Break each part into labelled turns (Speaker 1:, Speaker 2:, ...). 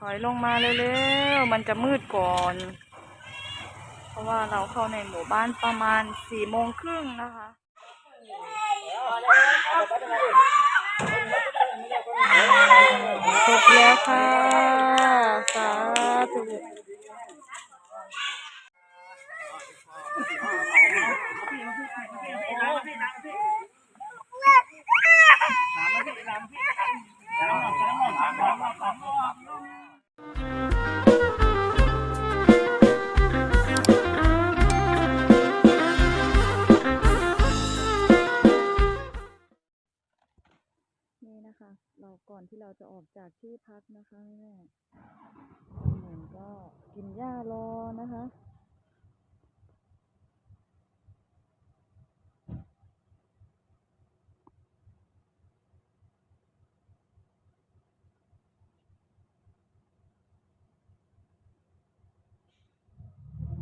Speaker 1: ถอยลงมาเร็วๆ มันจะมืดก่อน เพราะว่าเราเข้าในหมู่บ้านประมาณสี่โมงครึ่งนะคะครบแล้วค่ะ สาธุนี่ ที่พักนะคะแม่เหมือนก็กินหญ้ารอนะคะ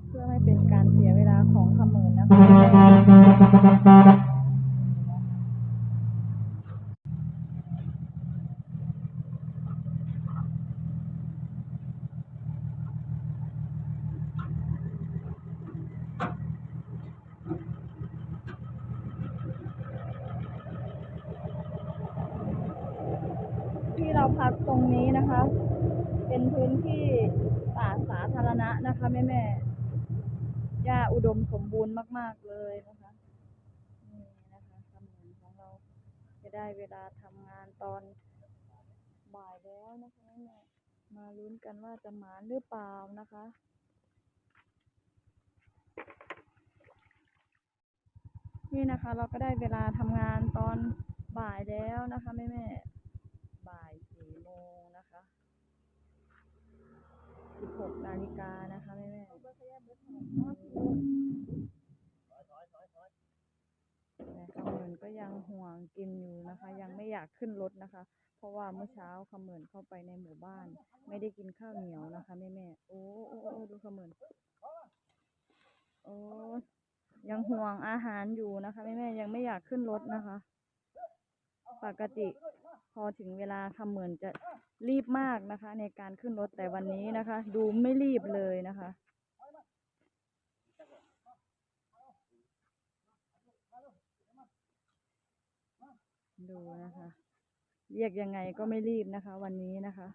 Speaker 1: เพื่อไม่เป็นการเสียเวลาของขมืนนะคะ ที่เรา พักตรงนี้นะคะ เป็นพื้นที่ป่าสาธารณะนะคะแม่แม่หญ้าอุดมสมบูรณ์มาก ๆ เลยนะคะนี่นะคะคำเหมือนของเราจะได้เวลาทำงานตอนบ่ายแล้วนะคะแม่แม่มาลุ้นกันว่าจะหมานหรือเปล่านะคะนี่นะคะเราก็ได้เวลาทำงานตอนบ่ายแล้วนะคะแม่แม่ 16นาฬิกานะคะแม่แม่แต่คำเหมือนก็ยังห่วงกินอยู่นะคะ ยังไม่อยากขึ้นรถนะคะ เพราะว่าเมื่อเช้าคเหมือนเข้าไปในหมู่บ้าน ไม่ได้กินข้าวเหนียวนะคะแม่แม่โอ้โอ้ดูคเหมือนโอ้ยังห่วงอาหารอยู่นะคะแม่แม่ยังไม่อยากขึ้นรถนะคะ ปกติ อถึงเวลาทำเหมือนจะรีบมากนะคะ ในการขึ้นรถแต่วันนี้นะคะ ดูไม่รีบเลยนะคะดูนะคะ เรียกยังไงก็ไม่รีบนะคะ วันนี้นะคะ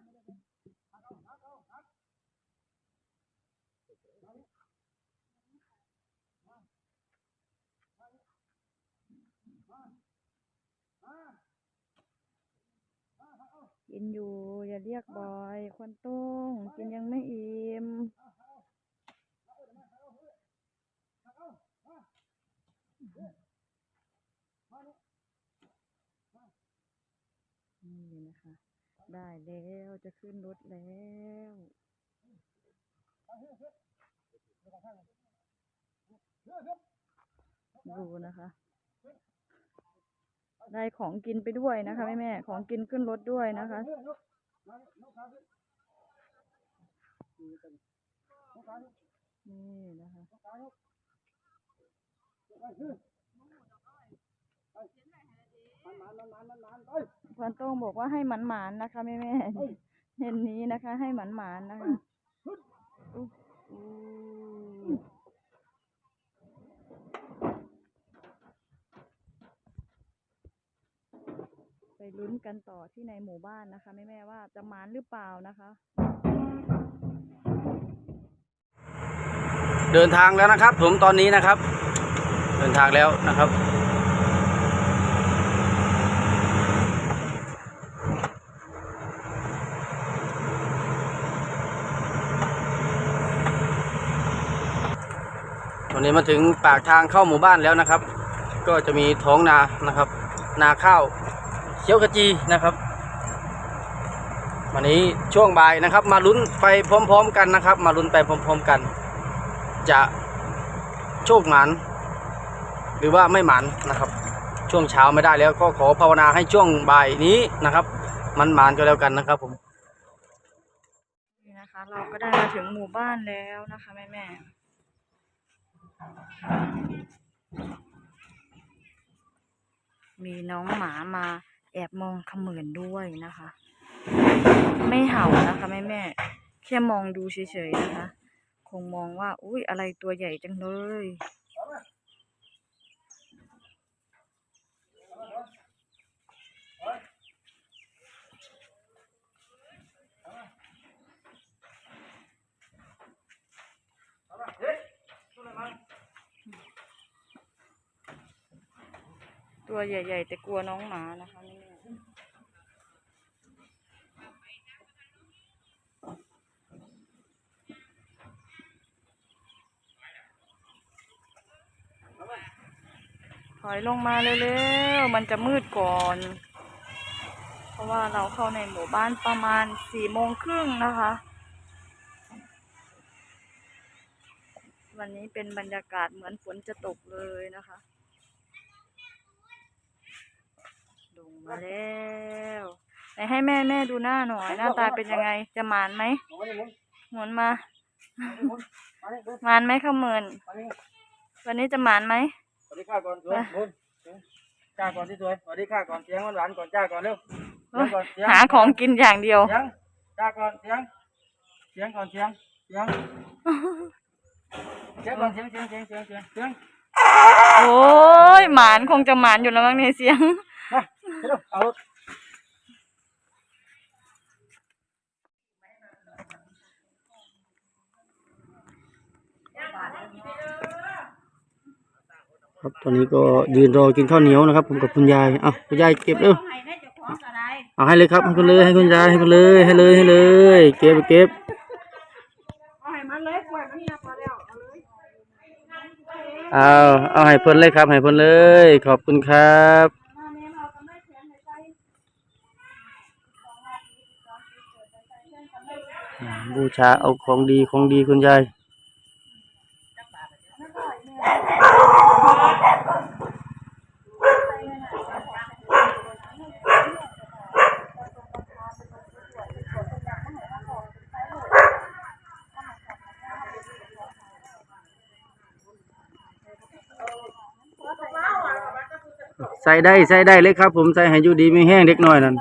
Speaker 1: กินอยู่ อย่าเรียกบ่อยควนตุ้งกินยังไม่อิ่มนี่นะคะ ได้แล้วจะขึ้นรถแล้วดูนะคะ ได้ของกินไปด้วยนะคะแม่แม่ๆของกินขึ้นรถด้วยนะคะ นี่นะคะพันโต้งบอกว่าให้หมันหมานๆนะคะแม่แม่ๆเห็นนี้นะคะ ให้หมันหมานๆนะคะอุ๊อู้ไป ลุ้นกันต่อที่ในหมู่บ้านนะคะแม่แม่ๆว่าจะมานหรือเปล่านะคะ
Speaker 2: เดินทางแล้วนะครับ ผมตอนนี้นะครับ เดินทางแล้วนะครับตอนนี้มาถึงปากทางเข้าหมู่บ้านแล้วนะครับ ก็จะมีท้องนานะครับ นาข้าว เขียวขจีนะครับ วันนี้ช่วงบ่ายนะครับ มาลุ้นไปพร้อม ๆ กันนะครับ มาลุ้นไปพร้อม ๆ กัน จะโชคหมานหรือว่าไม่หมานนะครับ ช่วงเช้าไม่ได้แล้วก็ขอภาวนาให้ช่วงบ่ายนี้นะครับ มันหมานก็แล้วกันนะครับผม
Speaker 1: นี่นะคะ เราก็ได้มาถึงหมู่บ้านแล้วนะคะแม่แม่มีน้องหมามา แอบมองเขมือนด้วยนะคะ ไม่เห่านะคะแม่แม่แค่มองดูเฉยๆนะคะ คงมองว่า อุ้ยอะไรตัวใหญ่จังเลยตัวใหญ่ ๆ แต่กลัวน้องหมานะคะแม่แม่ถ อยลงมาเร็วๆ มันจะมืดก่อน เพราะว่าเราเข้าในหมู่บ้านประมาณสี่โมงครึ่งนะคะ วันนี้เป็นบรรยากาศเหมือนฝนจะตกเลยนะคะลงมาแล้วไหนให้แม่แม่ดูหน้าหน่อย หน้าตาเป็นยังไง จะหมานไหม
Speaker 2: มาดิหมุน
Speaker 1: หมุนมา
Speaker 2: มาดิหมุนมาดิหมุน
Speaker 1: หมานไหมข้าวเหมือน
Speaker 2: มาดิ
Speaker 1: วันนี้จะหมานไหม
Speaker 2: ส วัสดีค่ะก่อนสวยหมุนจ้าก่อนที่สวยสวัสดีค่ะก่อนเสียงหวานๆก่อนจ้าก่อนเร็วเสียงก่อนเสียง
Speaker 1: หาของกินอย่างเดียว
Speaker 2: เสียงจ้าก่อนเสียงเสียงก่อนเสียงเสียงเสียงก่อนเสียงเสียงเสียงเสียงเสียงเสียง
Speaker 1: โอ้ยหมานคงจะหมานอยู่แล้วมั้งในเสียง
Speaker 2: มาเร็วเอารถครับ ตอนนี้ก็ยืนรอกินข้าวเหนียวนะครับ ผมกับคุณยายอะคุณยายเก็บเร็วเอาให้เลยครับให้คุณเลยให้คุณยายให้คุณเลยให้เลยให้เลย เก็บเก็บ
Speaker 3: เอาให้มันเลยปล่อยมันเนี่ยพอแล้วเอาเลย
Speaker 2: เอาเอาให้เพิ่นเลยครับให้เพิ่นเลย ขอบคุณครับอ่าบูชาเอาของดีของดีคุณยาย ใส่ได้ใส่ได้เลยครับ ผมใส่ให้อยู่ดีไม่แห้งเล็กน้อยนั่น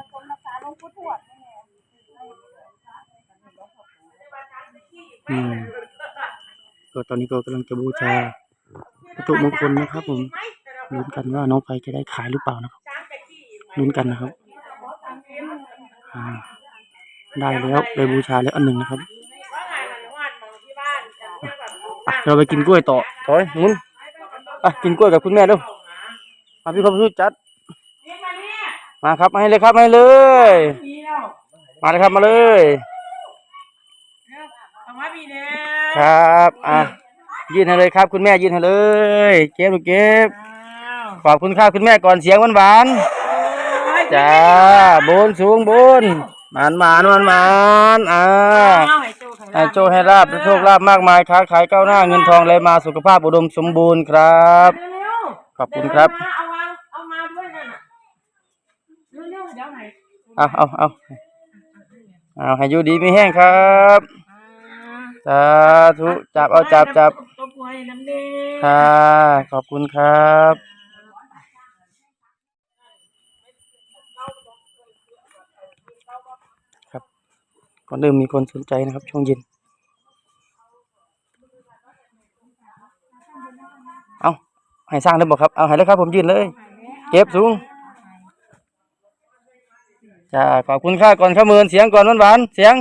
Speaker 2: อืมก็ตอนนี้ก็กำลังจะบูชาวัตถุมงคลนะครับผมลุ้นกันว่าน้องไฟจะได้ขายหรือเปล่านะครับลุ้นกันนะครับได้แล้วได้บูชาแล้วอันหนึ่งนะครับเราไปกินกล้วยต่อถอยมุนอะกินกล้วยกับคุณแม่ด้วย มาพี่คมสู้จัด มาครับมาให้เลยครับมาให้เลย
Speaker 3: มีแล้ว
Speaker 2: มาเลยครับมาเลย
Speaker 3: ทำมาพี่เนี่ย
Speaker 2: ครับ อะยื่นให้เลยครับ คุณแม่ยื่นให้เลย เก็บลูกเก็บ
Speaker 3: อ้าว
Speaker 2: ขอบคุณครับคุณแม่ก่อนเสียงหวานหวานๆจ้าบนสูงบนหมานหมานหวานหมานอ่า
Speaker 3: เอาให้โจ
Speaker 2: ให้โชคให้ลาบโชคลาบมากมายค้าขายก้าวหน้าเงินทองไหลมาสุขภาพอุดมสมบูรณ์ครับ
Speaker 3: เร็ว
Speaker 2: ขอบคุณครับ
Speaker 3: เอามาเอามาด้วยนั่นน่ะเร็วๆเดี๋ยวไหน
Speaker 2: เอาเอาเอาเอาให้อยู่ดีไม่แห้งครับสาธุจับเอาจับจับ
Speaker 3: ตัวป่วยน้ำเด้
Speaker 2: ค่ะขอบคุณครับ ครับก็เริ่มมีคนสนใจนะครับ ช่วงเย็น ให้สร้างได้บอกครับ เอาให้แล้วครับ ผมยืนเลย เก็บสูงจ้าขอบคุณค่าก่อนข้ามือนเสียงก่อนหวานๆเสียง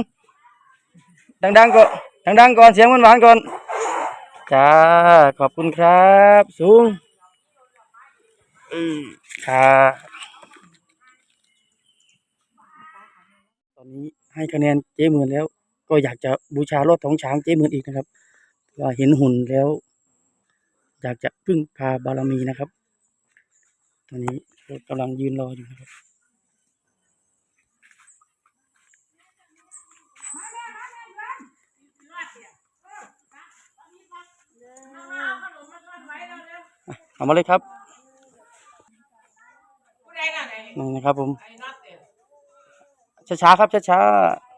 Speaker 2: ดังๆก่อนดังๆก่อนเสียงหวานๆก่อนจ้าขอบคุณครับ สูงอือค่ะตอนนี้ให้คะแนนเจ๊หมื่นแล้ว ก็อยากจะบูชารถของช้างเจ๊หมื่นอีกนะครับว่าเห็นหุ่นแล้ว อยากจะพึ่งพาบารมีนะครับ ตอนนี้ก็กำลังยืนรออยู่นะครับเอามาเลยครับ
Speaker 3: ผู้ใดกันไหน
Speaker 2: นี่นะครับผม
Speaker 3: ไอ้น็อตเนี่ย
Speaker 2: ช้าๆครับช้าๆ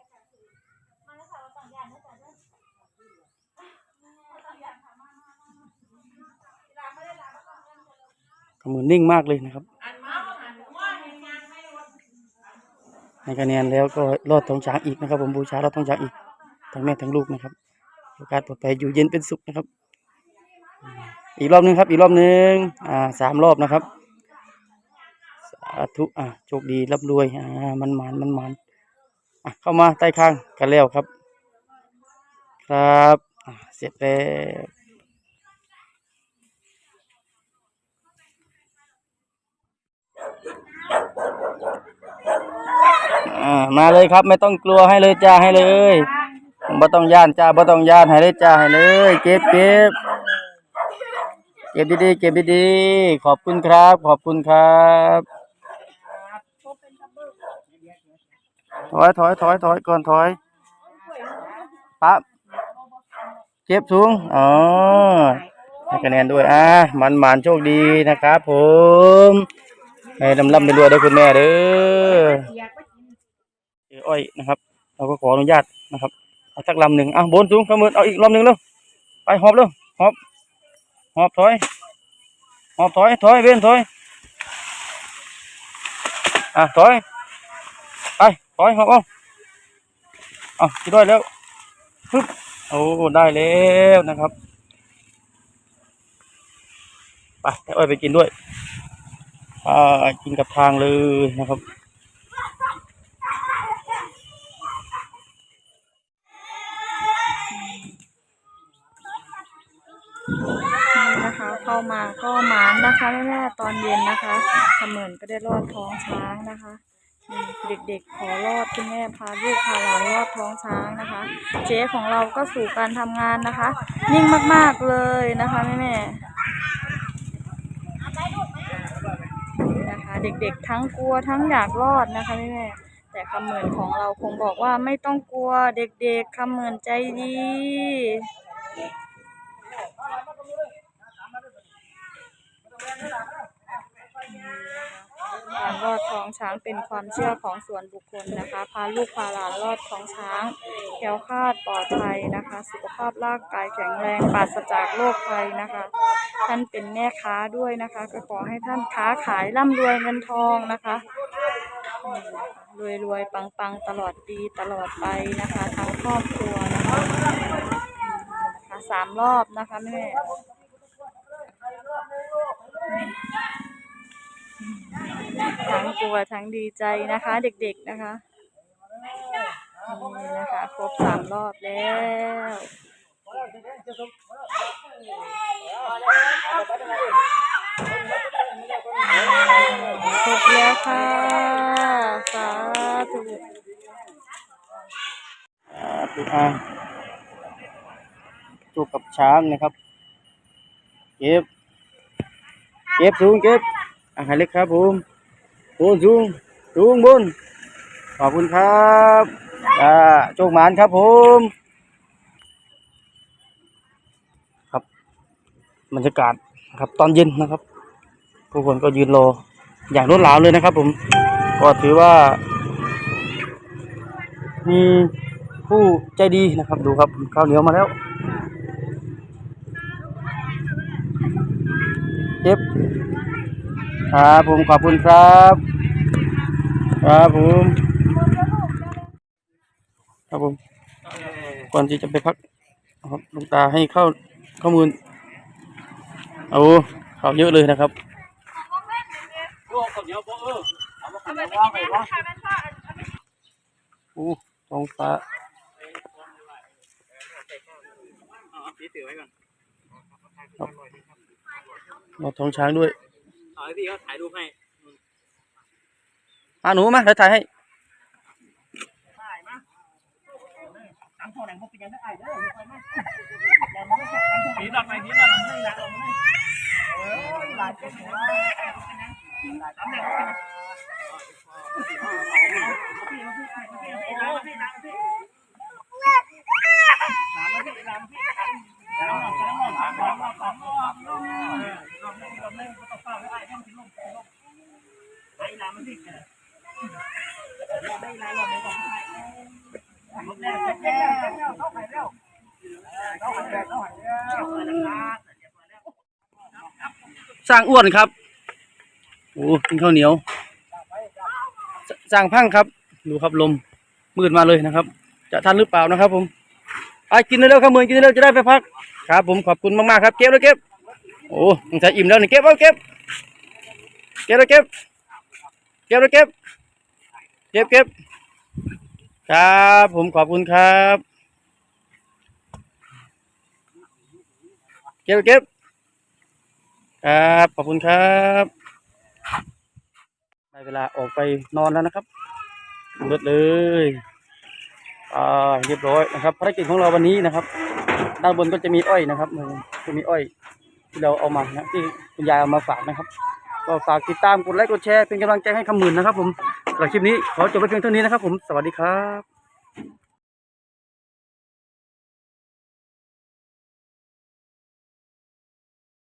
Speaker 2: มือนนิ่งมากเลยนะครับ
Speaker 3: อันเมาหันว่าเนงานไม่รถ
Speaker 2: ให้คะแนนแล้วก็รอดท้องช้างอีกนะครับ ผมบูชารอดท้องช้างอีกทั้งแม่ทั้งลูกนะครับโอกาสปลอดภัยอยู่เย็นเป็นสุขนะครับ อีกรอบหนึงครับ อีกรอบหนึงอ่าสามรอบนะครับสาธุอะโชคดีร่ำรวยอ่ามันหมานมันหมานอะเข้ามาใต้ข้างกันแล้วครับ ครับเสร็จแล้ว อ่ามาเลยครับ ไม่ต้องกลัวให้เลยจ้าให้เลยบ่ต้องย่านจ้าบ่ต้องย่านให้เลยจ้าให้เลย เก็บเก็บเก็บดีๆเก็บดีๆขอบคุณครับ ขอบคุณครับถอยถอยถอยถอยก่อนถอยปั๊บเก็บสูงอ๋อให้คะแนนด้วยอะมันหมานโชคดีนะครับผมให้ลำลำไปรวยด้อคุณแม่เด้อ ออ้อยนะครับ เราก็ขออนุญาตนะครับเอาสักลำหนึ่งอะบนสูงขมือเอาอีกลำหนึ่งเร็วไปหอบเร็วหอบหอบถอยหอบถอยถอยเว้นถอยอะถอยไปถอยหอบเอาเอาคิดด้วยแล้วปึ๊บโอ้ได้แล้วนะครับไปให้อ้อยไปกินด้วยอ่ากินกับทางเลยนะครับ
Speaker 1: นี่นะคะ เข้ามาก็หมานนะคะแม่ๆตอนเย็นนะคะเขมือนก็ได้รอดท้องช้างนะคะเด็กๆขอรอดคุณแม่พาลูกพาหลานรอดท้องช้างนะคะ เจ๊ของเราก็สู่การทำงานนะคะ นิ่งมากๆเลยนะคะแม่ๆนี่นะคะ เด็กๆทั้งกลัวทั้งอยากรอดนะคะแม่ๆแต่คำเหมือนของเราคงบอกว่าไม่ต้องกลัวเด็กๆคำเหมือนใจดี การลอดท้องช้างเป็นความเชื่อของส่วนบุคคลนะคะ พาลูกพาหลานลอดท้องช้างแคล้วคาดปลอดภัยนะคะ สุขภาพร่างกายแข็งแรงปราศจากโรคภัยนะคะ ท่านเป็นแม่ค้าด้วยนะคะ ก็ขอให้ท่านค้าขายร่ำรวยเงินทองนะคะรวยรวยๆปังตลอดปีตลอดไปนะคะทั้งครอบครัวนะคะสามรอบนะคะแม่ ทั้งกลัวทั้งดีใจนะคะ เด็กๆนะคะนี่นะคะครบสามรอบแล้วครบแล้วค่ะ สาธุ
Speaker 2: อ่าติดอ่างจูบกับช้างนะครับ เก็บ เก็บสูงเก็บอาหารเล็กครับผมบนสูงสูงบนขอบคุณครับอ่าโชคหมานครับผม ครับบรรยากาศครับตอนเย็นนะครับ ผู้คนก็ยืนรออย่างรวดหลาวเลยนะครับผม ก็ถือว่า มีผู้ใจดีนะครับ ดูครับข้าวเหนียวมาแล้ว เก็บครับผมขอบคุณครับ ครับผมครับผมก่อนที่จะไปพักลุงตาให้เข้าข้อมูลเอาข่าวเยอะเลยนะครับอู้ท้องฟ้าเราท้องช้างด้วย
Speaker 3: เอาให้พี่เขาถ่ายรูปให้
Speaker 2: มาหนูมาเดี๋ยวถ่ายให้
Speaker 3: ผีหลอดไปผีหลอดมันไม่รักเราไม่หลายเจ็ดหัว
Speaker 2: สร้างอ้วนครับ โอ้กินข้าวเหนียว สร้างพังครับ ดูครับลม มืดมาเลยนะครับ จะทันหรือเปล่านะครับ ผมไปกินเร็วๆครับมือกินเร็วจะได้ไปพัก ครับ ผมขอบคุณมากๆครับ เก็บเลยเก็บ โอ้สงสัยอิ่มแล้วนี่เก็บเอาเก็บเก็บเลยเก็บเก็บเลยเก็บเก็บเก็บครับผมขอบคุณครับ เก็บเก็บครับขอบคุณครับได้เวลาออกไปนอนแล้วนะครับรถเลยอ่าเรียบร้อยนะครับภารกิจของเราวันนี้นะครับ ด้านบนก็จะมีอ้อยนะครับจะมีอ้อย ที่เราเอามานะที่คุณยายเอามาฝากนะครับ ก็ฝากติดตามกดไลค์กดแชร์เป็นกำลังใจให้คำหมื่นนะครับ ผมสำหรับคลิปนี้ขอจบไปเพียงเท่านี้นะครับ ผมสวัสดีครับ